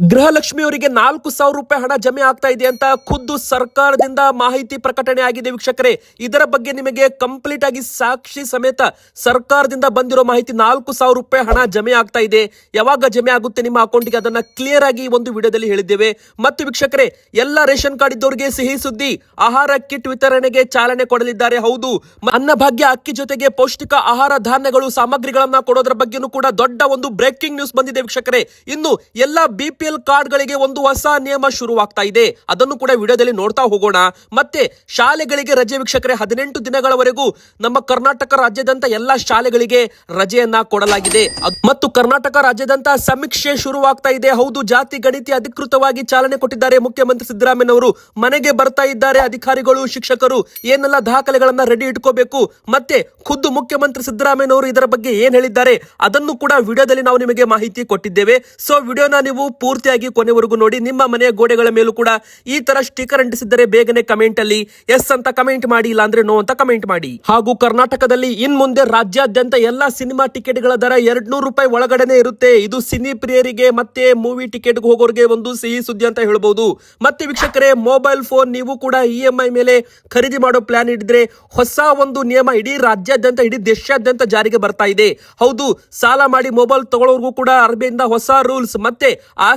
ಗೃಹಲಕ್ಷ್ಮಿ ಅವರಿಗೆ ನಾಲ್ಕು ಸಾವಿರ ರೂಪಾಯಿ ಹಣ ಜಮೆ ಆಗ್ತಾ ಇದೆ ಅಂತ ಖುದ್ದು ಸರ್ಕಾರದಿಂದ ಮಾಹಿತಿ ಪ್ರಕಟಣೆ ಆಗಿದೆ ವೀಕ್ಷಕರೇ. ಇದರ ಬಗ್ಗೆ ನಿಮಗೆ ಕಂಪ್ಲೀಟ್ ಆಗಿ ಸಾಕ್ಷಿ ಸಮೇತ ಸರ್ಕಾರದಿಂದ ಬಂದಿರೋ ಮಾಹಿತಿ ನಾಲ್ಕು ಸಾವಿರ ರೂಪಾಯಿ ಹಣ ಜಮೆ ಆಗ್ತಾ ಇದೆ. ಯಾವಾಗ ಜಮೆ ಆಗುತ್ತೆ ನಿಮ್ಮ ಅಕೌಂಟ್ಗೆ ಅದನ್ನ ಕ್ಲಿಯರ್ ಆಗಿ ಒಂದು ವಿಡಿಯೋದಲ್ಲಿ ಹೇಳಿದ್ದೇವೆ. ಮತ್ತು ವೀಕ್ಷಕರೇ, ಎಲ್ಲ ರೇಷನ್ ಕಾರ್ಡ್ ಇದ್ದವರಿಗೆ ಸಿಹಿ ಸುದ್ದಿ, ಆಹಾರ ಕಿಟ್ ವಿತರಣೆಗೆ ಚಾಲನೆ ಕೊಡಲಿದ್ದಾರೆ. ಹೌದು, ಅನ್ನಭಾಗ್ಯ ಅಕ್ಕಿ ಜೊತೆಗೆ ಪೌಷ್ಟಿಕ ಆಹಾರ ಧಾನ್ಯಗಳು, ಸಾಮಗ್ರಿಗಳನ್ನ ಕೊಡೋದ್ರ ಬಗ್ಗೆನೂ ಕೂಡ ದೊಡ್ಡ ಒಂದು ಬ್ರೇಕಿಂಗ್ ನ್ಯೂಸ್ ಬಂದಿದೆ ವೀಕ್ಷಕರೇ. ಇನ್ನು ಎಲ್ಲ ಬಿಪಿಎಲ್ ಕಾರ್ಡ್ಗಳಿಗೆ ಒಂದು ಹೊಸ ನಿಯಮ ಶುರುವಾಗ್ತಾ ಇದೆ. ಅದನ್ನು ಕೂಡ ವಿಡಿಯೋದಲ್ಲಿ ನೋಡ್ತಾ ಹೋಗೋಣ. ಮತ್ತೆ ಶಾಲೆಗಳಿಗೆ ರಜೆ ವೀಕ್ಷಕರೇ, ಹದಿನೆಂಟು ದಿನಗಳವರೆಗೂ ನಮ್ಮ ಕರ್ನಾಟಕ ರಾಜ್ಯದಂತ ಎಲ್ಲ ಶಾಲೆಗಳಿಗೆ ರಜೆಯನ್ನ ಕೊಡಲಾಗಿದೆ. ಮತ್ತು ಕರ್ನಾಟಕ ರಾಜ್ಯದಂತ ಸಮೀಕ್ಷೆ ಶುರುವಾಗ್ತಾ ಇದೆ. ಹೌದು, ಜಾತಿ, ಗಣಿತಿ ಅಧಿಕೃತವಾಗಿ ಚಾಲನೆ ಕೊಟ್ಟಿದ್ದಾರೆ ಮುಖ್ಯಮಂತ್ರಿ ಸಿದ್ದರಾಮಯ್ಯನವರು. ಮನೆಗೆ ಬರ್ತಾ ಇದ್ದಾರೆ ಅಧಿಕಾರಿಗಳು, ಶಿಕ್ಷಕರು. ಏನೆಲ್ಲ ದಾಖಲೆಗಳನ್ನ ರೆಡಿ ಇಟ್ಕೋಬೇಕು? ಮತ್ತೆ ಖುದ್ದು ಮುಖ್ಯಮಂತ್ರಿ ಸಿದ್ದರಾಮಯ್ಯನವರು ಇದರ ಬಗ್ಗೆ ಏನ್ ಹೇಳಿದ್ದಾರೆ? ಅದನ್ನು ಕೂಡ ವಿಡಿಯೋದಲ್ಲಿ ನಾವು ನಿಮಗೆ ಮಾಹಿತಿ ಕೊಟ್ಟಿದ್ದೇವೆ. ಸೊ ವಿಡಿಯೋನ ನೀವು ಪೂರ್ತಿಯಾಗಿ ಕೊನೆವರೆಗೂ ನೋಡಿ, ನಿಮ್ಮ ಮನೆಯ ಗೋಡೆಗಳ ಮೇಲೂ ಕೂಡ ಈ ತರ ಸ್ಟಿಕರ್ ಅಂಟಿಸಿದ್ದರೆ ಬೇಗನೆ ಕಮೆಂಟ್ ಅಲ್ಲಿ ಎಸ್ ಅಂತ ಕಮೆಂಟ್ ಮಾಡಿ ಇಲ್ಲ ಅಂದ್ರೆ ನೋ ಅಂತ ಕಮೆಂಟ್ ಮಾಡಿ. ಹಾಗೂ ಕರ್ನಾಟಕದಲ್ಲಿ ಇನ್ ಮುಂದೆ ರಾಜ್ಯಾದ್ಯಂತ ಎಲ್ಲಾ ಸಿನಿಮಾ ಟಿಕೆಟ್ಗಳ ದರ ಎರಡ್ ರೂಪಾಯಿ ಒಳಗಡೆನೆ ಇರುತ್ತೆ. ಇದು ಸಿನಿ ಪ್ರಿಯರಿಗೆ ಮತ್ತೆ ಮೂವಿ ಟಿಕೆಟ್ ಹೋಗೋರಿಗೆ ಒಂದು ಸಿಹಿ ಸುದ್ದಿ ಅಂತ ಹೇಳಬಹುದು ಮತ್ತೆ ವೀಕ್ಷಕರೇ ಮೊಬೈಲ್ ಫೋನ್ ನೀವು ಕೂಡ ಇ ಐ ಮೇಲೆ ಖರೀದಿ ಮಾಡೋ ಪ್ಲಾನ್ ಇಡಿದ್ರೆ ಹೊಸ ಒಂದು ನಿಯಮ ಇಡೀ ರಾಜ್ಯಾದ್ಯಂತ, ಇಡೀ ದೇಶಾದ್ಯಂತ ಜಾರಿಗೆ ಬರ್ತಾ ಇದೆ. ಹೌದು, ಸಾಲ ಮಾಡಿ ಮೊಬೈಲ್ ತಗೊಳ್ಳೋರ್ಗೂ ಕೂಡ ಅರ್ಬಿಯಿಂದ ಹೊಸ ರೂಲ್ಸ್ ಮತ್ತೆ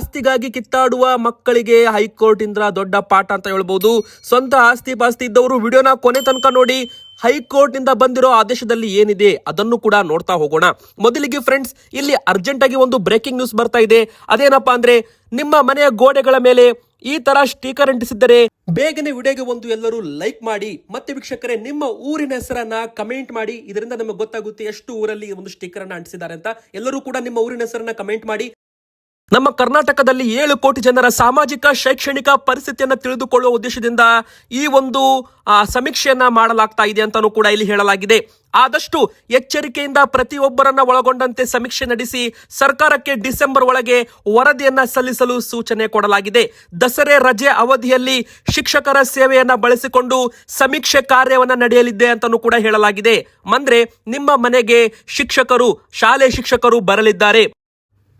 ಆಸ್ತಿಗಾಗಿ ಕಿತ್ತಾಡುವ ಮಕ್ಕಳಿಗೆ ಹೈಕೋರ್ಟ್ ಇಂದ ದೊಡ್ಡ ಪಾಠ ಅಂತ ಹೇಳ್ಬೋದು. ಸ್ವಂತ ಆಸ್ತಿ ಪಾಸ್ತಿ ಇದ್ದವರು ವಿಡಿಯೋನ ಕೊನೆ ತನಕ ನೋಡಿ ಹೈಕೋರ್ಟ್ನಿಂದ ಬಂದಿರೋ ಆದೇಶದಲ್ಲಿ ಏನಿದೆ ಅದನ್ನು ಕೂಡ ನೋಡ್ತಾ ಹೋಗೋಣ. ಮೊದಲಿಗೆ ಫ್ರೆಂಡ್ಸ್ ಇಲ್ಲಿ ಅರ್ಜೆಂಟ್ ಆಗಿ ಒಂದು ಬ್ರೇಕಿಂಗ್ ನ್ಯೂಸ್ ಬರ್ತಾ ಇದೆ. ಅದೇನಪ್ಪಾ ಅಂದ್ರೆ, ನಿಮ್ಮ ಮನೆಯ ಗೋಡೆಗಳ ಮೇಲೆ ಈ ತರ ಸ್ಟಿಕರ್ ಅಂಟಿಸಿದ್ದರೆ ಬೇಗನೆ ವಿಡಿಯೋಗೆ ಒಂದು ಎಲ್ಲರೂ ಲೈಕ್ ಮಾಡಿ, ಮತ್ತೆ ವೀಕ್ಷಕರೇ, ನಿಮ್ಮ ಊರಿನ ಹೆಸರನ್ನ ಕಮೆಂಟ್ ಮಾಡಿ. ಇದರಿಂದ ನಮಗೆ ಗೊತ್ತಾಗುತ್ತೆ ಎಷ್ಟು ಊರಲ್ಲಿ ಒಂದು ಸ್ಟಿಕರ್ ಅನ್ನ ಅಂಟಿಸಿದ್ದಾರೆ ಅಂತ. ಎಲ್ಲರೂ ಕೂಡ ನಿಮ್ಮ ಊರಿನ ಹೆಸರನ್ನ ಕಮೆಂಟ್ ಮಾಡಿ. ನಮ್ಮ ಕರ್ನಾಟಕದಲ್ಲಿ ಏಳು ಕೋಟಿ ಜನರ ಸಾಮಾಜಿಕ, ಶೈಕ್ಷಣಿಕ ಪರಿಸ್ಥಿತಿಯನ್ನು ತಿಳಿದುಕೊಳ್ಳುವ ಉದ್ದೇಶದಿಂದ ಈ ಒಂದು ಸಮೀಕ್ಷೆಯನ್ನ ಮಾಡಲಾಗ್ತಾ ಇದೆ ಅಂತಾನೂ ಕೂಡ ಇಲ್ಲಿ ಹೇಳಲಾಗಿದೆ. ಆದಷ್ಟು ಎಚ್ಚರಿಕೆಯಿಂದ ಪ್ರತಿಯೊಬ್ಬರನ್ನ ಒಳಗೊಂಡಂತೆ ಸಮೀಕ್ಷೆ ನಡೆಸಿ ಸರ್ಕಾರಕ್ಕೆ ಡಿಸೆಂಬರ್ ಒಳಗೆ ವರದಿಯನ್ನ ಸಲ್ಲಿಸಲು ಸೂಚನೆ ಕೊಡಲಾಗಿದೆ. ದಸರೆ ರಜೆ ಅವಧಿಯಲ್ಲಿ ಶಿಕ್ಷಕರ ಸೇವೆಯನ್ನ ಬಳಸಿಕೊಂಡು ಸಮೀಕ್ಷೆ ಕಾರ್ಯವನ್ನ ನಡೆಯಲಿದೆ ಅಂತಾನೂ ಕೂಡ ಹೇಳಲಾಗಿದೆ. ಅಂದ್ರೆ ನಿಮ್ಮ ಮನೆಗೆ ಶಿಕ್ಷಕರು, ಶಾಲೆ ಶಿಕ್ಷಕರು ಬರಲಿದ್ದಾರೆ.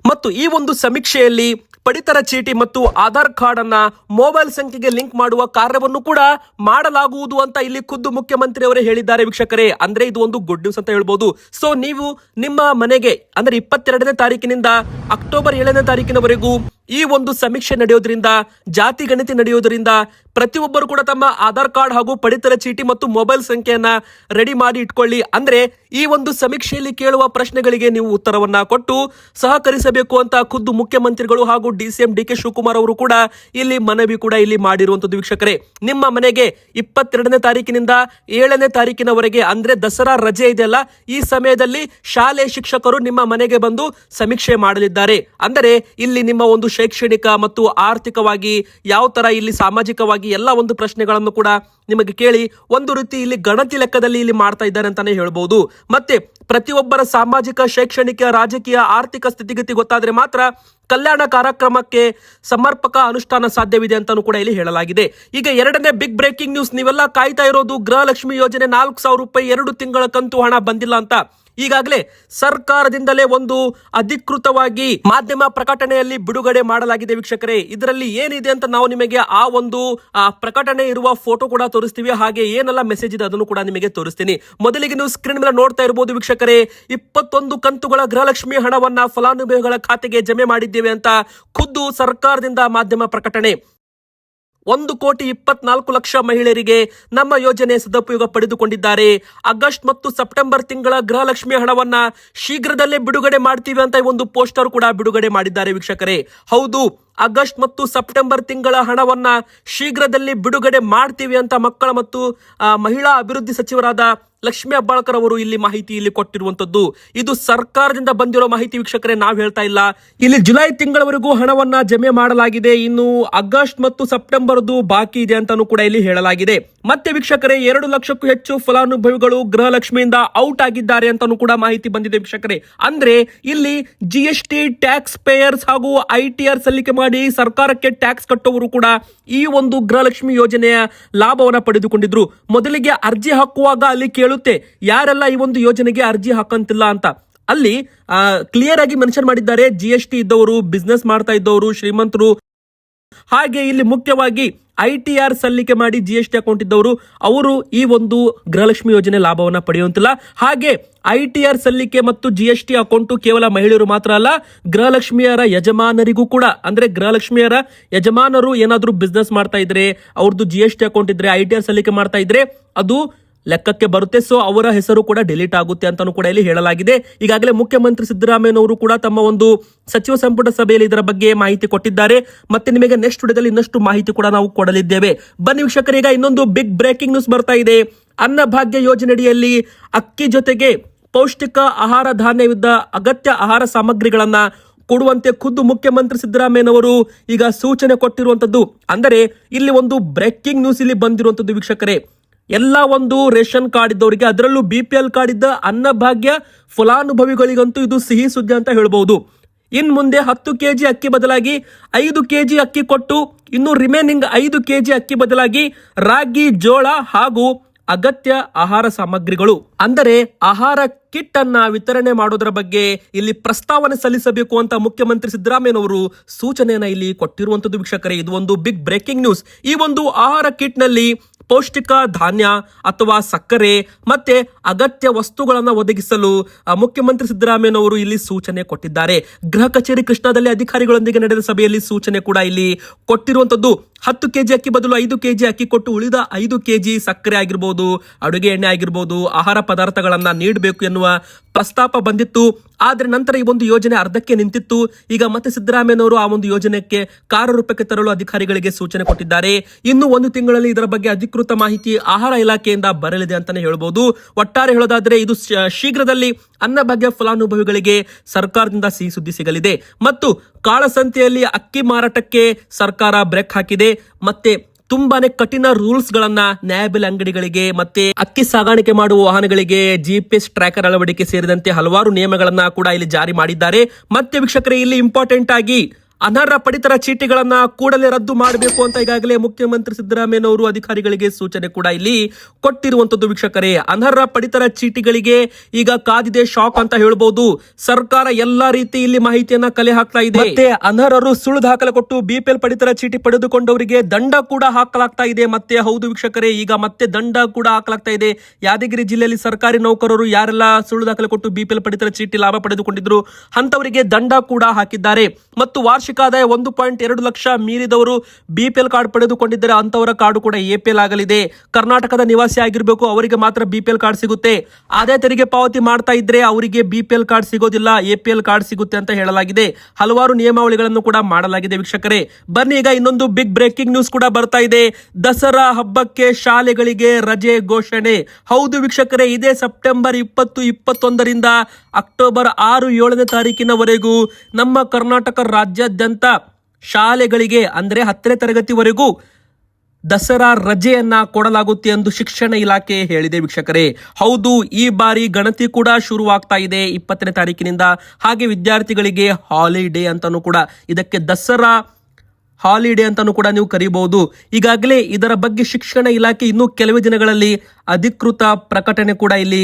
ಮತ್ತು ಈ ಒಂದು ಸಮೀಕ್ಷೆಯಲ್ಲಿ ಪಡಿತರ ಚೀಟಿ ಮತ್ತು ಆಧಾರ್ ಕಾರ್ಡ್ ಅನ್ನ ಮೊಬೈಲ್ ಸಂಖ್ಯೆಗೆ ಲಿಂಕ್ ಮಾಡುವ ಕಾರ್ಯವನ್ನು ಕೂಡ ಮಾಡಲಾಗುವುದು ಅಂತ ಇಲ್ಲಿ ಖುದ್ದು ಮುಖ್ಯಮಂತ್ರಿ ಅವರೇ ಹೇಳಿದ್ದಾರೆ ವೀಕ್ಷಕರೇ. ಅಂದ್ರೆ ಇದು ಒಂದು ಗುಡ್ ನ್ಯೂಸ್ ಅಂತ ಹೇಳ್ಬೋದು. ಸೊ ನೀವು ನಿಮ್ಮ ಮನೆಗೆ, ಅಂದ್ರೆ ಇಪ್ಪತ್ತೆರಡನೇ ತಾರೀಕಿನಿಂದ ಅಕ್ಟೋಬರ್ ಏಳನೇ ತಾರೀಕಿನವರೆಗೂ ಈ ಒಂದು ಸಮೀಕ್ಷೆ ನಡೆಯೋದ್ರಿಂದ, ಜಾತಿ ಗಣತಿ ನಡೆಯೋದ್ರಿಂದ ಪ್ರತಿಯೊಬ್ಬರು ಕೂಡ ತಮ್ಮ ಆಧಾರ್ ಕಾರ್ಡ್ ಹಾಗೂ ಪಡಿತರ ಚೀಟಿ ಮತ್ತು ಮೊಬೈಲ್ ಸಂಖ್ಯೆಯನ್ನ ರೆಡಿ ಮಾಡಿ ಇಟ್ಕೊಳ್ಳಿ. ಅಂದ್ರೆ ಈ ಒಂದು ಸಮೀಕ್ಷೆಯಲ್ಲಿ ಕೇಳುವ ಪ್ರಶ್ನೆಗಳಿಗೆ ನೀವು ಉತ್ತರವನ್ನ ಕೊಟ್ಟು ಸಹಕರಿಸಬೇಕು ಅಂತ ಖುದ್ದು ಮುಖ್ಯಮಂತ್ರಿಗಳು ಹಾಗೂ D C M D K Shivakumar ಅವರು ಕೂಡ ಇಲ್ಲಿ ಮನವಿ ಕೂಡ ಇಲ್ಲಿ ಮಾಡಿರುವಂತದ್ದು ವೀಕ್ಷಕರೇ. ನಿಮ್ಮ ಮನೆಗೆ ಇಪ್ಪತ್ತೆರಡನೇ ತಾರೀಕಿನಿಂದ ಏಳನೇ ತಾರೀಕಿನವರೆಗೆ, ಅಂದ್ರೆ ದಸರಾ ರಜೆ ಇದೆಯಲ್ಲ, ಈ ಸಮಯದಲ್ಲಿ ಶಾಲೆ ಶಿಕ್ಷಕರು ನಿಮ್ಮ ಮನೆಗೆ ಬಂದು ಸಮೀಕ್ಷೆ ಮಾಡಲಿದ್ದಾರೆ. ಅಂದರೆ ಇಲ್ಲಿ ನಿಮ್ಮ ಒಂದು ಶೈಕ್ಷಣಿಕ ಮತ್ತು ಆರ್ಥಿಕವಾಗಿ ಯಾವ ತರ ಇಲ್ಲಿ ಸಾಮಾಜಿಕವಾಗಿ ಎಲ್ಲ ಒಂದು ಪ್ರಶ್ನೆಗಳನ್ನು ಕೂಡ ನಿಮಗೆ ಕೇಳಿ ಒಂದು ರೀತಿ ಇಲ್ಲಿ ಗಣತಿ ಲೆಕ್ಕದಲ್ಲಿ ಇಲ್ಲಿ ಮಾಡ್ತಾ ಇದ್ದಾರೆ ಅಂತಾನೆ ಹೇಳ್ಬಹುದು ಮತ್ತೆ ಪ್ರತಿಯೊಬ್ಬರ ಸಾಮಾಜಿಕ, ಶೈಕ್ಷಣಿಕ, ರಾಜಕೀಯ, ಆರ್ಥಿಕ ಸ್ಥಿತಿಗತಿ ಗೊತ್ತಾದ್ರೆ ಮಾತ್ರ ಕಲ್ಯಾಣ ಕಾರ್ಯಕ್ರಮಕ್ಕೆ ಸಮರ್ಪಕ ಅನುಷ್ಠಾನ ಸಾಧ್ಯವಿದೆ ಅಂತಾನೂ ಕೂಡ ಇಲ್ಲಿ ಹೇಳಲಾಗಿದೆ. ಈಗ ಎರಡನೇ ಬಿಗ್ ಬ್ರೇಕಿಂಗ್ ನ್ಯೂಸ್ ನೀವೆಲ್ಲ ಕಾಯ್ತಾ ಇರೋದು ಗೃಹಲಕ್ಷ್ಮಿ ಯೋಜನೆ ನಾಲ್ಕು ಸಾವಿರ ರೂಪಾಯಿ ಎರಡು ತಿಂಗಳ ಕಂತು ಹಣ ಬಂದಿಲ್ಲ ಅಂತ. ಈಗಾಗಲೇ ಸರ್ಕಾರದಿಂದಲೇ ಒಂದು ಅಧಿಕೃತವಾಗಿ ಮಾಧ್ಯಮ ಪ್ರಕಟಣೆಯಲ್ಲಿ ಬಿಡುಗಡೆ ಮಾಡಲಾಗಿದೆ ವೀಕ್ಷಕರೇ. ಇದರಲ್ಲಿ ಏನಿದೆ ಅಂತ ನಾವು ನಿಮಗೆ ಆ ಒಂದು ಪ್ರಕಟಣೆ ಇರುವ ಫೋಟೋ ಕೂಡ ತೋರಿಸ್ತೀವಿ. ಹಾಗೆ ಏನೆಲ್ಲ ಮೆಸೇಜ್ ಇದೆ ಅದನ್ನು ಕೂಡ ನಿಮಗೆ ತೋರಿಸ್ತೀನಿ. ಮೊದಲಿಗೆ ನೀವು ಸ್ಕ್ರೀನ್ ಮೇಲೆ ನೋಡ್ತಾ ಇರಬಹುದು ವೀಕ್ಷಕರೇ. ಇಪ್ಪತ್ತೊಂದು ಕಂತುಗಳ ಗೃಹಲಕ್ಷ್ಮಿ ಹಣವನ್ನ ಫಲಾನುಭವಿಗಳ ಖಾತೆಗೆ ಜಮೆ ಮಾಡಿದ್ದೇವೆ ಅಂತ ಖುದ್ದು ಸರ್ಕಾರದಿಂದ ಮಾಧ್ಯಮ ಪ್ರಕಟಣೆ. ಒಂದು ಕೋಟಿ ಇಪ್ಪತ್ನಾಲ್ಕು ಲಕ್ಷ ಮಹಿಳೆಯರಿಗೆ ನಮ್ಮ ಯೋಜನೆ ಸದುಪಯೋಗ ಪಡೆದುಕೊಂಡಿದ್ದಾರೆ. ಆಗಸ್ಟ್ ಮತ್ತು ಸೆಪ್ಟೆಂಬರ್ ತಿಂಗಳ ಗೃಹಲಕ್ಷ್ಮಿ ಹಣವನ್ನ ಶೀಘ್ರದಲ್ಲೇ ಬಿಡುಗಡೆ ಮಾಡ್ತೀವಿ ಅಂತ ಒಂದು ಪೋಸ್ಟರ್ ಕೂಡ ಬಿಡುಗಡೆ ಮಾಡಿದ್ದಾರೆ ವೀಕ್ಷಕರೇ. ಹೌದು, ಆಗಸ್ಟ್ ಮತ್ತು ಸೆಪ್ಟೆಂಬರ್ ತಿಂಗಳ ಹಣವನ್ನ ಶೀಘ್ರದಲ್ಲಿ ಬಿಡುಗಡೆ ಮಾಡ್ತೀವಿ ಅಂತ ಮಕ್ಕಳ ಮತ್ತು ಮಹಿಳಾ ಅಭಿವೃದ್ಧಿ ಸಚಿವರಾದ ಲಕ್ಷ್ಮೀ ಅಬ್ಬಾಳ್ಕರ್ ಅವರು ಇಲ್ಲಿ ಮಾಹಿತಿ ಇಲ್ಲಿ ಕೊಟ್ಟಿರುವಂತದ್ದು. ಇದು ಸರ್ಕಾರದಿಂದ ಬಂದಿರೋ ಮಾಹಿತಿ ವೀಕ್ಷಕರೇ, ನಾವು ಹೇಳ್ತಾ ಇಲ್ಲ. ಇಲ್ಲಿ ಜುಲೈ ತಿಂಗಳವರೆಗೂ ಹಣವನ್ನ ಜಮೆ ಮಾಡಲಾಗಿದೆ. ಇನ್ನು ಆಗಸ್ಟ್ ಮತ್ತು ಸೆಪ್ಟೆಂಬರ್ದು ಬಾಕಿ ಇದೆ ಅಂತಾನೂ ಕೂಡ ಇಲ್ಲಿ ಹೇಳಲಾಗಿದೆ. ಮತ್ತೆ ವೀಕ್ಷಕರೇ, ಎರಡು ಲಕ್ಷಕ್ಕೂ ಹೆಚ್ಚು ಫಲಾನುಭವಿಗಳು ಗೃಹಲಕ್ಷ್ಮಿಯಿಂದ ಔಟ್ ಆಗಿದ್ದಾರೆ ಅಂತಾನೂ ಕೂಡ ಮಾಹಿತಿ ಬಂದಿದೆ ವೀಕ್ಷಕರೇ. ಅಂದ್ರೆ ಇಲ್ಲಿ G S T tax payers ಹಾಗೂ ಐ ಟಿ ಆರ್ ಸಲ್ಲಿಕೆ ಮಾಡಿ ಸರ್ಕಾರಕ್ಕೆ ಟ್ಯಾಕ್ಸ್ ಕಟ್ಟುವವರು ಕೂಡ ಈ ಒಂದು ಗೃಹಲಕ್ಷ್ಮಿ ಯೋಜನೆಯ ಲಾಭವನ್ನು ಪಡೆದುಕೊಂಡಿದ್ರು. ಮೊದಲಿಗೆ ಅರ್ಜಿ ಹಾಕುವಾಗ ಅಲ್ಲಿ ಕೇಳುತ್ತೆ ಯಾರೆಲ್ಲ ಈ ಒಂದು ಯೋಜನೆಗೆ ಅರ್ಜಿ ಹಾಕಂತಿಲ್ಲ ಅಂತ. ಅಲ್ಲಿ ಕ್ಲಿಯರ್ ಆಗಿ ಮೆನ್ಷನ್ ಮಾಡಿದ್ದಾರೆ ಜಿ ಎಸ್ ಟಿ ಇದ್ದವರು ಬಿಸ್ನೆಸ್ ಮಾಡ್ತಾ ಇದ್ದವರು, ಶ್ರೀಮಂತರು. ಹಾಗೆ ಇಲ್ಲಿ ಮುಖ್ಯವಾಗಿ ಐ ಟಿ ಆರ್ ಸಲ್ಲಿಕೆ ಮಾಡಿ ಜಿ ಎಸ್ ಟಿ ಅಕೌಂಟ್ ಇದ್ದವರು, ಅವರು ಈ ಒಂದು ಗೃಹಲಕ್ಷ್ಮಿ ಯೋಜನೆ ಲಾಭವನ್ನ ಪಡೆಯುವಂತಿಲ್ಲ. ಹಾಗೆ ಐ ಟಿ ಆರ್ ಸಲ್ಲಿಕೆ ಮತ್ತು ಜಿ ಎಸ್ ಟಿ ಅಕೌಂಟ್ ಕೇವಲ ಮಹಿಳೆಯರು ಮಾತ್ರ ಅಲ್ಲ, ಗೃಹಲಕ್ಷ್ಮಿಯರ ಯಜಮಾನರಿಗೂ ಕೂಡ. ಅಂದ್ರೆ ಗೃಹಲಕ್ಷ್ಮಿಯರ ಯಜಮಾನರು ಏನಾದರೂ ಬಿಸ್ನೆಸ್ ಮಾಡ್ತಾ ಇದ್ರೆ ಅವ್ರದ್ದು ಜಿ ಎಸ್ ಟಿ ಅಕೌಂಟ್ ಇದ್ರೆ ಐ ಸಲ್ಲಿಕೆ ಮಾಡ್ತಾ ಇದ್ರೆ, ಅದು ಲೆಕ್ಕಕ್ಕೆ ಬರುತ್ತೆ. ಸೊ ಅವರ ಹೆಸರು ಕೂಡ ಡಿಲೀಟ್ ಆಗುತ್ತೆ ಅಂತಾನು ಕೂಡ ಇಲ್ಲಿ ಹೇಳಲಾಗಿದೆ. ಈಗಾಗಲೇ ಮುಖ್ಯಮಂತ್ರಿ ಸಿದ್ದರಾಮಯ್ಯನವರು ಕೂಡ ತಮ್ಮ ಒಂದು ಸಚಿವ ಸಂಪುಟ ಸಭೆಯಲ್ಲಿ ಇದರ ಬಗ್ಗೆ ಮಾಹಿತಿ ಕೊಟ್ಟಿದ್ದಾರೆ. ಮತ್ತೆ ನಿಮಗೆ ನೆಕ್ಸ್ಟ್ ವಿಡಿಯೋದಲ್ಲಿ ಇನ್ನಷ್ಟು ಮಾಹಿತಿ ಕೂಡ ನಾವು ಕೊಡಲಿದ್ದೇವೆ. ಬನ್ನಿ ವೀಕ್ಷಕರೀಗ ಇನ್ನೊಂದು ಬಿಗ್ ಬ್ರೇಕಿಂಗ್ ನ್ಯೂಸ್ ಬರ್ತಾ ಇದೆ. ಅನ್ನಭಾಗ್ಯ ಯೋಜನೆಯಡಿಯಲ್ಲಿ ಅಕ್ಕಿ ಜೊತೆಗೆ ಪೌಷ್ಟಿಕ ಆಹಾರ ಧಾನ್ಯವಿದ್ದ ಅಗತ್ಯ ಆಹಾರ ಸಾಮಗ್ರಿಗಳನ್ನ ಕೊಡುವಂತೆ ಖುದ್ದು ಮುಖ್ಯಮಂತ್ರಿ ಸಿದ್ದರಾಮಯ್ಯನವರು ಈಗ ಸೂಚನೆ ಕೊಟ್ಟಿರುವಂತದ್ದು. ಅಂದರೆ, ಇಲ್ಲಿ ಒಂದು ಬ್ರೇಕಿಂಗ್ ನ್ಯೂಸ್ ಇಲ್ಲಿ ಬಂದಿರುವಂತದ್ದು ವೀಕ್ಷಕರೇ. ಎಲ್ಲ ಒಂದು ರೇಷನ್ ಕಾರ್ಡ್ ಇದ್ದವರಿಗೆ, ಅದರಲ್ಲೂ ಬಿ ಪಿ ಎಲ್ ಕಾರ್ಡ್ ಇದ್ದ ಅನ್ನಭಾಗ್ಯ ಫಲಾನುಭವಿಗಳಿಗಂತೂ ಇದು ಸಿಹಿ ಸುದ್ದಿ ಅಂತ ಹೇಳ್ಬಹುದು ಇನ್ ಮುಂದೆ ಹತ್ತು ಕೆ ಜಿ ಅಕ್ಕಿ ಬದಲಾಗಿ ಐದು ಕೆ ಜಿ ಅಕ್ಕಿ ಕೊಟ್ಟು, ಇನ್ನು ರಿಮೇನಿಂಗ್ ಐದು ಕೆ ಜಿ ಅಕ್ಕಿ ಬದಲಾಗಿ ರಾಗಿ, ಜೋಳ ಹಾಗೂ ಅಗತ್ಯ ಆಹಾರ ಸಾಮಗ್ರಿಗಳು. ಅಂದರೆ ಆಹಾರ ಕಿಟ್ ಅನ್ನ ವಿತರಣೆ ಮಾಡೋದರ ಬಗ್ಗೆ ಇಲ್ಲಿ ಪ್ರಸ್ತಾವನೆ ಸಲ್ಲಿಸಬೇಕು ಅಂತ ಮುಖ್ಯಮಂತ್ರಿ ಸಿದ್ದರಾಮಯ್ಯನವರು ಸೂಚನೆಯನ್ನ ಇಲ್ಲಿ ಕೊಟ್ಟಿರುವಂತದ್ದು ವೀಕ್ಷಕರೇ. ಇದು ಒಂದು ಬಿಗ್ ಬ್ರೇಕಿಂಗ್ ನ್ಯೂಸ್ ಈ ಒಂದು ಆಹಾರ ಕಿಟ್ನಲ್ಲಿ ಪೌಷ್ಟಿಕ ಧಾನ್ಯ ಅಥವಾ ಸಕ್ಕರೆ ಮತ್ತೆ ಅಗತ್ಯ ವಸ್ತುಗಳನ್ನು ಒದಗಿಸಲು ಮುಖ್ಯಮಂತ್ರಿ ಸಿದ್ದರಾಮಯ್ಯನವರು ಇಲ್ಲಿ ಸೂಚನೆ ಕೊಟ್ಟಿದ್ದಾರೆ. ಗೃಹ ಕಚೇರಿ ಕೃಷ್ಣಾದಲ್ಲಿ ಅಧಿಕಾರಿಗಳೊಂದಿಗೆ ನಡೆದ ಸಭೆಯಲ್ಲಿ ಸೂಚನೆ ಕೂಡ ಇಲ್ಲಿ ಕೊಟ್ಟಿರುವಂತದ್ದು ಹತ್ತು ಕೆಜಿ ಅಕ್ಕಿ ಬದಲು ಐದು ಕೆಜಿ ಅಕ್ಕಿ ಕೊಟ್ಟು ಉಳಿದ ಐದು ಕೆಜಿ ಸಕ್ಕರೆ ಆಗಿರ್ಬೋದು, ಅಡುಗೆ ಎಣ್ಣೆ ಆಗಿರ್ಬೋದು, ಆಹಾರ ಪದಾರ್ಥಗಳನ್ನ ನೀಡಬೇಕು ಎನ್ನುವ ಪ್ರಸ್ತಾಪ ಬಂದಿತ್ತು. ಆದರೆ ನಂತರ ಈ ಒಂದು ಯೋಜನೆ ಅರ್ಧಕ್ಕೆ ನಿಂತಿತ್ತು. ಈಗ ಮತ್ತೆ ಸಿದ್ದರಾಮಯ್ಯನವರು ಆ ಒಂದು ಯೋಜನೆಗೆ ಕಾರ್ಯರೂಪಕ್ಕೆ ತರಲು ಅಧಿಕಾರಿಗಳಿಗೆ ಸೂಚನೆ ಕೊಟ್ಟಿದ್ದಾರೆ. ಇನ್ನು ಒಂದು ತಿಂಗಳಲ್ಲಿ ಇದರ ಬಗ್ಗೆ ಅಧಿಕೃತ ಮಾಹಿತಿ ಆಹಾರ ಇಲಾಖೆಯಿಂದ ಬರಲಿದೆ ಅಂತಾನೆ ಹೇಳಬಹುದು ಒಟ್ಟಾರೆ ಹೇಳೋದಾದ್ರೆ ಇದು ಶೀಘ್ರದಲ್ಲಿ ಅನ್ನಭಾಗ್ಯ ಫಲಾನುಭವಿಗಳಿಗೆ ಸರ್ಕಾರದಿಂದ ಸಿಹಿ ಸುದ್ದಿ ಸಿಗಲಿದೆ. ಮತ್ತು ಕಾಳಸಂತೆಯಲ್ಲಿ ಅಕ್ಕಿ ಮಾರಾಟಕ್ಕೆ ಸರ್ಕಾರ ಬ್ರೇಕ್ ಹಾಕಿದೆ. ಮತ್ತೆ ತುಂಬಾನೇ ಕಠಿಣ ರೂಲ್ಸ್ ಗಳನ್ನ ನ್ಯಾಯಬೆಲೆ ಅಂಗಡಿಗಳಿಗೆ ಮತ್ತೆ ಅಕ್ಕಿ ಸಾಗಾಣಿಕೆ ಮಾಡುವ ವಾಹನಗಳಿಗೆ ಜಿಪಿಎಸ್ ಟ್ರ್ಯಾಕರ್ ಅಳವಡಿಕೆ ಸೇರಿದಂತೆ ಹಲವಾರು ನಿಯಮಗಳನ್ನ ಕೂಡ ಇಲ್ಲಿ ಜಾರಿ ಮಾಡಿದ್ದಾರೆ. ಮತ್ತೆ ವೀಕ್ಷಕರೇ, ಇಲ್ಲಿ ಇಂಪಾರ್ಟೆಂಟ್ ಆಗಿ ಅನರ್ಹ ಪಡಿತರ ಚೀಟಿಗಳನ್ನ ಕೂಡಲೇ ರದ್ದು ಮಾಡಬೇಕು ಅಂತ ಈಗಾಗಲೇ ಮುಖ್ಯಮಂತ್ರಿ ಸಿದ್ದರಾಮಯ್ಯನವರು ಅಧಿಕಾರಿಗಳಿಗೆ ಸೂಚನೆ ಕೂಡ ಇಲ್ಲಿ ಕೊಟ್ಟಿರುವಂತದ್ದು ವೀಕ್ಷಕರೇ. ಅನರ್ಹ ಪಡಿತರ ಚೀಟಿಗಳಿಗೆ ಈಗ ಕಾದಿದೆ ಶಾಕ್ ಅಂತ ಹೇಳಬಹುದು ಸರ್ಕಾರ ಎಲ್ಲಾ ರೀತಿ ಇಲ್ಲಿ ಮಾಹಿತಿಯನ್ನ ಕಲೆ ಹಾಕ್ತಾ ಇದೆ. ಮತ್ತೆ ಅನರ್ಹರು ಸುಳ್ಳು ದಾಖಲೆ ಕೊಟ್ಟು ಬಿಪಿಎಲ್ ಪಡಿತರ ಚೀಟಿ ಪಡೆದುಕೊಂಡವರಿಗೆ ದಂಡ ಕೂಡ ಹಾಕಲಾಗ್ತಾ ಇದೆ. ಮತ್ತೆ ಹೌದು ವೀಕ್ಷಕರೇ, ಈಗ ಮತ್ತೆ ದಂಡ ಕೂಡ ಹಾಕಲಾಗ್ತಾ ಇದೆ. ಯಾದಗಿರಿ ಜಿಲ್ಲೆಯಲ್ಲಿ ಸರ್ಕಾರಿ ನೌಕರರು ಯಾರೆಲ್ಲ ಸುಳ್ಳು ದಾಖಲೆ ಕೊಟ್ಟು ಬಿಪಿಎಲ್ ಪಡಿತರ ಚೀಟಿ ಲಾಭ ಪಡೆದುಕೊಂಡಿದ್ರು ಅಂತವರಿಗೆ ದಂಡ ಕೂಡ ಹಾಕಿದ್ದಾರೆ. ಮತ್ತು ವಾರ್ಷಿಕ ಆದಾಯ ಒಂದು ಪಾಯಿಂಟ್ ಎರಡು ಲಕ್ಷ ಮೀರಿದವರು ಬಿಪಿಎಲ್ ಕಾರ್ಡ್ ಪಡೆದುಕೊಂಡಿದ್ದರೆ ಅಂತವರ ಕಾರ್ಡು ಕೂಡ ಎಪಿಎಲ್ ಆಗಲಿದೆ. ಕರ್ನಾಟಕದ ನಿವಾಸಿ ಆಗಿರಬೇಕು, ಅವರಿಗೆ ಮಾತ್ರ ಬಿಪಿಎಲ್ ಕಾರ್ಡ್ ಸಿಗುತ್ತೆ. ಆದಾಯ ತೆರಿಗೆ ಪಾವತಿ ಮಾಡ್ತಾ ಇದ್ರೆ ಅವರಿಗೆ ಬಿಪಿಎಲ್ ಕಾರ್ಡ್ ಸಿಗೋದಿಲ್ಲ ಎಪಿಎಲ್ ಕಾರ್ಡ್ ಸಿಗುತ್ತೆ ಅಂತ ಹೇಳಲಾಗಿದೆ. ಹಲವಾರು ನಿಯಮಾವಳಿಗಳನ್ನು ಕೂಡ ಮಾಡಲಾಗಿದೆ ವೀಕ್ಷಕರೇ. ಬನ್ನಿ, ಈಗ ಇನ್ನೊಂದು ಬಿಗ್ ಬ್ರೇಕಿಂಗ್ ನ್ಯೂಸ್ ಕೂಡ ಬರ್ತಾ ಇದೆ. ದಸರಾ ಹಬ್ಬಕ್ಕೆ ಶಾಲೆಗಳಿಗೆ ರಜೆ ಘೋಷಣೆ. ಹೌದು ವೀಕ್ಷಕರೇ, ಇದೇ ಸೆಪ್ಟೆಂಬರ್ ಇಪ್ಪತ್ತು, ಇಪ್ಪತ್ತೊಂದರಿಂದ ಅಕ್ಟೋಬರ್ ಆರು ಏಳನೇ ತಾರೀಕಿನವರೆಗೂ ನಮ್ಮ ಕರ್ನಾಟಕ ರಾಜ್ಯಾದ್ಯಂತ ಶಾಲೆಗಳಿಗೆ, ಅಂದರೆ ಹತ್ತನೇ ತರಗತಿವರೆಗೂ ದಸರಾ ರಜೆಯನ್ನ ಕೊಡಲಾಗುತ್ತೆ ಎಂದು ಶಿಕ್ಷಣ ಇಲಾಖೆ ಹೇಳಿದೆ ವೀಕ್ಷಕರೇ. ಹೌದು, ಈ ಬಾರಿ ಗಣತಿ ಕೂಡ ಶುರುವಾಗ್ತಾ ಇದೆ ಇಪ್ಪತ್ತನೇ ತಾರೀಕಿನಿಂದ. ಹಾಗೆ ವಿದ್ಯಾರ್ಥಿಗಳಿಗೆ ಹಾಲಿಡೇ ಅಂತಾನೂ ಕೂಡ. ಇದಕ್ಕೆ ದಸರಾ ಹಾಲಿಡೇ ಅಂತಾನೂ ಕೂಡ ನೀವು ಕರೀಬಹುದು. ಈಗಾಗಲೇ ಇದರ ಬಗ್ಗೆ ಶಿಕ್ಷಣ ಇಲಾಖೆ ಇನ್ನೂ ಕೆಲವೇ ದಿನಗಳಲ್ಲಿ ಅಧಿಕೃತ ಪ್ರಕಟಣೆ ಕೂಡ ಇಲ್ಲಿ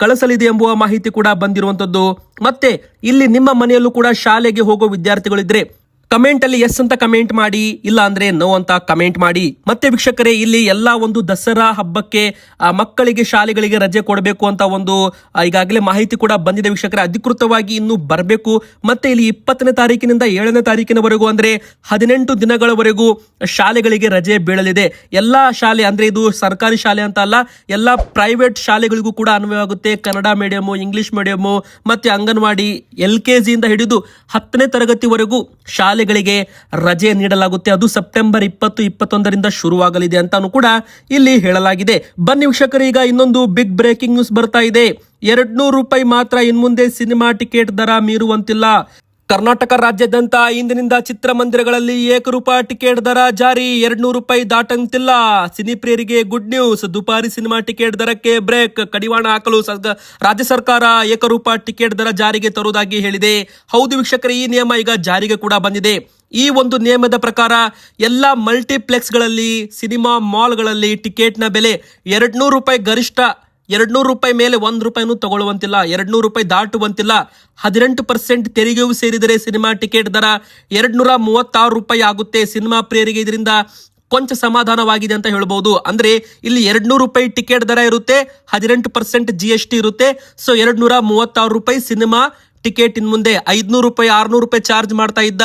ಕಳಿಸಲಿದೆ ಎಂಬುವ ಮಾಹಿತಿ ಕೂಡ ಬಂದಿರುವಂತದ್ದು. ಮತ್ತೆ ಇಲ್ಲಿ ನಿಮ್ಮ ಮನೆಯಲ್ಲೂ ಕೂಡ ಶಾಲೆಗೆ ಹೋಗೋ ವಿದ್ಯಾರ್ಥಿಗಳಿದ್ರೆ ಕಮೆಂಟ್ ಅಲ್ಲಿ ಎಸ್ ಅಂತ ಕಮೆಂಟ್ ಮಾಡಿ, ಇಲ್ಲ ಅಂದ್ರೆ ನೋ ಅಂತ ಕಮೆಂಟ್ ಮಾಡಿ. ಮತ್ತೆ ವೀಕ್ಷಕರೇ, ಇಲ್ಲಿ ಎಲ್ಲಾ ಒಂದು ದಸರಾ ಹಬ್ಬಕ್ಕೆ ಮಕ್ಕಳಿಗೆ, ಶಾಲೆಗಳಿಗೆ ರಜೆ ಕೊಡಬೇಕು ಅಂತ ಒಂದು ಈಗಾಗಲೇ ಮಾಹಿತಿ ಕೂಡ ಬಂದಿದೆ ವೀಕ್ಷಕರೇ. ಅಧಿಕೃತವಾಗಿ ಇನ್ನು ಬರಬೇಕು. ಮತ್ತೆ ಇಲ್ಲಿ ಇಪ್ಪತ್ತನೇ ತಾರೀಕಿನಿಂದ ಏಳನೇ ತಾರೀಕಿನವರೆಗೂ ಅಂದ್ರೆ ಹದಿನೆಂಟು ದಿನಗಳವರೆಗೂ ಶಾಲೆಗಳಿಗೆ ರಜೆ ಬೀಳಲಿದೆ. ಎಲ್ಲಾ ಶಾಲೆ, ಅಂದ್ರೆ ಇದು ಸರ್ಕಾರಿ ಶಾಲೆ ಅಂತ ಅಲ್ಲ, ಎಲ್ಲಾ ಪ್ರೈವೇಟ್ ಶಾಲೆಗಳಿಗೂ ಕೂಡ ಅನ್ವಯವಾಗುತ್ತೆ. ಕನ್ನಡ ಮೀಡಿಯಮು ಇಂಗ್ಲಿಷ್ ಮೀಡಿಯಮು ಮತ್ತೆ ಅಂಗನವಾಡಿ ಎಲ್ ಕೆ ಜಿಯಿಂದ ಹಿಡಿದು ಹತ್ತನೇ ತರಗತಿವರೆಗೂ ಶಾಲೆಗಳಿಗೆ ರಜೆ ನೀಡಲಾಗುತ್ತೆ. ಅದು ಸೆಪ್ಟೆಂಬರ್ ಇಪ್ಪತ್ತು, ಇಪ್ಪತ್ತೊಂದರಿಂದ ಶುರುವಾಗಲಿದೆ ಅಂತಾನು ಕೂಡ ಇಲ್ಲಿ ಹೇಳಲಾಗಿದೆ. ಬನ್ನಿ ವೀಕ್ಷಕರು, ಈಗ ಇನ್ನೊಂದು ಬಿಗ್ ಬ್ರೇಕಿಂಗ್ ನ್ಯೂಸ್ ಬರ್ತಾ ಇದೆ. ಎರಡ್ನೂರು ರೂಪಾಯಿ ಮಾತ್ರ ಇನ್ಮುಂದೆ ಸಿನಿಮಾ ಟಿಕೆಟ್ ದರ ಮೀರುವಂತಿಲ್ಲ. ಕರ್ನಾಟಕ ರಾಜ್ಯಾದ್ಯಂತ ಇಂದಿನಿಂದ ಚಿತ್ರಮಂದಿರಗಳಲ್ಲಿ ಏಕರೂಪ ಟಿಕೆಟ್ ದರ ಜಾರಿ. ಎರಡ್ನೂರು ರೂಪಾಯಿ ದಾಟಂತಿಲ್ಲ. ಸಿನಿಪ್ರಿಯರಿಗೆ ಗುಡ್ ನ್ಯೂಸ್. ದುಪಾರಿ ಸಿನಿಮಾ ಟಿಕೆಟ್ ದರಕ್ಕೆ ಬ್ರೇಕ್. ಕಡಿವಾಣ ಹಾಕಲು ರಾಜ್ಯ ಸರ್ಕಾರ ಏಕರೂಪ ಟಿಕೆಟ್ ದರ ಜಾರಿಗೆ ತರುವುದಾಗಿ ಹೇಳಿದೆ. ಹೌದು ವೀಕ್ಷಕರ, ಈ ನಿಯಮ ಈಗ ಜಾರಿಗೆ ಕೂಡ ಬಂದಿದೆ. ಈ ಒಂದು ನಿಯಮದ ಪ್ರಕಾರ ಎಲ್ಲ ಮಲ್ಟಿಪ್ಲೆಕ್ಸ್ಗಳಲ್ಲಿ, ಸಿನಿಮಾ ಮಾಲ್ಗಳಲ್ಲಿ ಟಿಕೆಟ್ನ ಬೆಲೆ ಎರಡ್ನೂರು ರೂಪಾಯಿ ಗರಿಷ್ಠ ಎರಡ್ನೂರು ರೂಪಾಯಿ ಮೇಲೆ ಒಂದು ರೂಪಾಯಿನೂ ತಗೊಳ್ಳುವಂತಿಲ್ಲ, ಎರಡ್ನೂರು ರೂಪಾಯಿ ದಾಟುವಂತಿಲ್ಲ. ಹದಿನೆಂಟು ಪರ್ಸೆಂಟ್ ತೆರಿಗೆಯೂ ಸೇರಿದರೆ ಸಿನಿಮಾ ಟಿಕೆಟ್ ದರ ಎರಡ್ನೂರ ಮೂವತ್ತಾರು ರೂಪಾಯಿ ಆಗುತ್ತೆ. ಸಿನಿಮಾ ಪ್ರಿಯರಿಗೆ ಇದರಿಂದ ಕೊಂಚ ಸಮಾಧಾನವಾಗಿದೆ ಅಂತ ಹೇಳ್ಬೋದು. ಅಂದ್ರೆ ಇಲ್ಲಿ ಎರಡ್ನೂರು ರೂಪಾಯಿ ಟಿಕೆಟ್ ದರ ಇರುತ್ತೆ, ಹದಿನೆಂಟು ಪರ್ಸೆಂಟ್ ಜಿ ಎಸ್ ಟಿ ಇರುತ್ತೆ. ಸೊ ಎರಡ್ನೂರ ಮೂವತ್ತಾರು ರೂಪಾಯಿ ಸಿನಿಮಾ ಟಿಕೆಟ್ ಇನ್ ಮುಂದೆ ಐದ್ನೂರು ರೂಪಾಯಿ, ಆರ್ನೂರು ರೂಪಾಯಿ ಚಾರ್ಜ್ ಮಾಡ್ತಾ ಇದ್ದ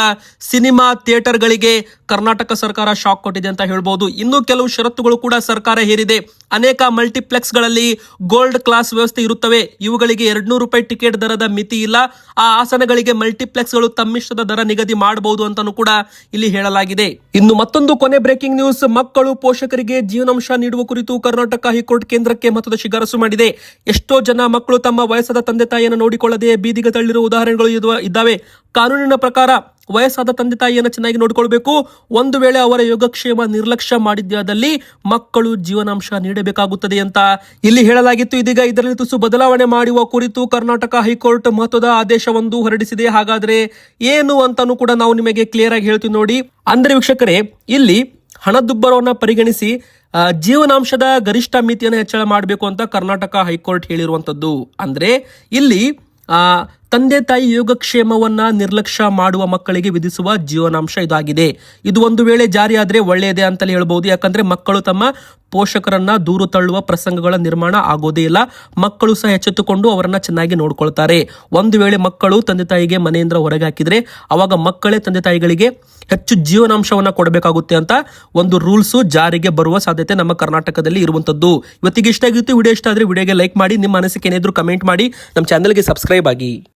ಸಿನಿಮಾ ಥಿಯೇಟರ್ಗಳಿಗೆ ಕರ್ನಾಟಕ ಸರ್ಕಾರ ಶಾಕ್ ಕೊಟ್ಟಿದೆ ಅಂತ ಹೇಳ್ಬೋದು. ಇನ್ನು ಕೆಲವು ಷರತ್ತುಗಳು ಕೂಡ ಸರ್ಕಾರ ಹೇರಿದೆ. ಅನೇಕ ಮಲ್ಟಿಪ್ಲೆಕ್ಸ್ಗಳಲ್ಲಿ ಗೋಲ್ಡ್ ಕ್ಲಾಸ್ ವ್ಯವಸ್ಥೆ ಇರುತ್ತವೆ. ಇವುಗಳಿಗೆ ಎರಡ್ನೂರು ರೂಪಾಯಿ ಟಿಕೆಟ್ ದರದ ಮಿತಿ ಇಲ್ಲ. ಆ ಆಸನಗಳಿಗೆ ಮಲ್ಟಿಪ್ಲೆಕ್ಸ್ಗಳು ತಮ್ಮಿಷ್ಟದ ದರ ನಿಗದಿ ಮಾಡಬಹುದು ಅಂತಾನೂ ಕೂಡ ಇಲ್ಲಿ ಹೇಳಲಾಗಿದೆ. ಇನ್ನು ಮತ್ತೊಂದು ಕೊನೆ ಬ್ರೇಕಿಂಗ್ ನ್ಯೂಸ್. ಮಕ್ಕಳು ಪೋಷಕರಿಗೆ ಜೀವನಾಂಶ ನೀಡುವ ಕುರಿತು ಕರ್ನಾಟಕ ಹೈಕೋರ್ಟ್ ಕೇಂದ್ರಕ್ಕೆ ಮತದ ಶಿಫಾರಸು ಮಾಡಿದೆ. ಎಷ್ಟೋ ಜನ ಮಕ್ಕಳು ತಮ್ಮ ವಯಸ್ಸಾದ ತಂದೆ ತಾಯಿಯನ್ನು ನೋಡಿಕೊಳ್ಳದೆ ಬೀದಿಗೆ ತಳ್ಳಿರುವ ಉದಾಹರಣೆಗಳು ಇದ್ದಾವೆ. ಕಾನೂನಿನ ಪ್ರಕಾರ ವಯಸ್ಸಾದ ತಂದೆ ತಾಯಿಯನ್ನು ಚೆನ್ನಾಗಿ ನೋಡಿಕೊಳ್ಬೇಕು. ಒಂದು ವೇಳೆ ಅವರ ಯೋಗಕ್ಷೇಮ ನಿರ್ಲಕ್ಷ್ಯ ಮಾಡಿದ್ಯಾದಲ್ಲಿ ಮಕ್ಕಳು ಜೀವನಾಂಶ ನೀಡಬೇಕಾಗುತ್ತದೆ ಅಂತ ಇಲ್ಲಿ ಹೇಳಲಾಗಿತ್ತು. ಇದೀಗ ಇದರಲ್ಲಿ ತುಸು ಬದಲಾವಣೆ ಮಾಡುವ ಕುರಿತು ಕರ್ನಾಟಕ ಹೈಕೋರ್ಟ್ ಮಹತ್ವದ ಆದೇಶವೊಂದು ಹೊರಡಿಸಿದೆ. ಹಾಗಾದ್ರೆ ಏನು ಅಂತಾನು ಕೂಡ ನಾವು ನಿಮಗೆ ಕ್ಲಿಯರ್ ಆಗಿ ಹೇಳ್ತೀವಿ ನೋಡಿ. ಅಂದ್ರೆ ವೀಕ್ಷಕರೇ, ಇಲ್ಲಿ ಹಣದುಬ್ಬರವನ್ನು ಪರಿಗಣಿಸಿ ಜೀವನಾಂಶದ ಗರಿಷ್ಠ ಮಿತಿಯನ್ನು ಹೆಚ್ಚಳ ಮಾಡಬೇಕು ಅಂತ ಕರ್ನಾಟಕ ಹೈಕೋರ್ಟ್ ಹೇಳಿರುವಂತದ್ದು. ಅಂದ್ರೆ ಇಲ್ಲಿ ತಂದೆ ತಾಯಿ ಯೋಗಕ್ಷೇಮವನ್ನ ನಿರ್ಲಕ್ಷ್ಯ ಮಾಡುವ ಮಕ್ಕಳಿಗೆ ವಿಧಿಸುವ ಜೀವನಾಂಶ ಇದಾಗಿದೆ. ಇದು ಒಂದು ವೇಳೆ ಜಾರಿಯಾದರೆ ಒಳ್ಳೆಯದೇ ಅಂತಲೇ ಹೇಳಬಹುದು ಯಾಕಂದ್ರೆ ಮಕ್ಕಳು ತಮ್ಮ ಪೋಷಕರನ್ನ ದೂರು ತಳ್ಳುವ ಪ್ರಸಂಗಗಳ ನಿರ್ಮಾಣ ಆಗೋದೇ ಇಲ್ಲ. ಮಕ್ಕಳು ಸಹ ಎಚ್ಚೆತ್ತುಕೊಂಡು ಅವರನ್ನ ಚೆನ್ನಾಗಿ ನೋಡ್ಕೊಳ್ತಾರೆ. ಒಂದು ವೇಳೆ ಮಕ್ಕಳು ತಂದೆ ತಾಯಿಗೆ ಮನೆಯಿಂದ ಹೊರಗೆ ಹಾಕಿದ್ರೆ ಅವಾಗ ಮಕ್ಕಳೇ ತಂದೆ ತಾಯಿಗಳಿಗೆ ಹೆಚ್ಚು ಜೀವನಾಂಶವನ್ನ ಕೊಡಬೇಕಾಗುತ್ತೆ ಅಂತ ಒಂದು ರೂಲ್ಸ್ ಜಾರಿಗೆ ಬರುವ ಸಾಧ್ಯತೆ ನಮ್ಮ ಕರ್ನಾಟಕದಲ್ಲಿ ಇರುವಂತದ್ದು. ಇವತ್ತಿಗೆ ಇಷ್ಟ ಆಗಿತ್ತು. ವಿಡಿಯೋ ಇಷ್ಟ ಆದ್ರೆ ವಿಡಿಯೋಗೆ ಲೈಕ್ ಮಾಡಿ, ನಿಮ್ಮ ಅನಿಸಿಕೆ ಏನಾದ್ರು ಕಮೆಂಟ್ ಮಾಡಿ, ನಮ್ಮ ಚಾನಲ್ಗೆ ಸಬ್ಸ್ಕ್ರೈಬ್ ಆಗಿ.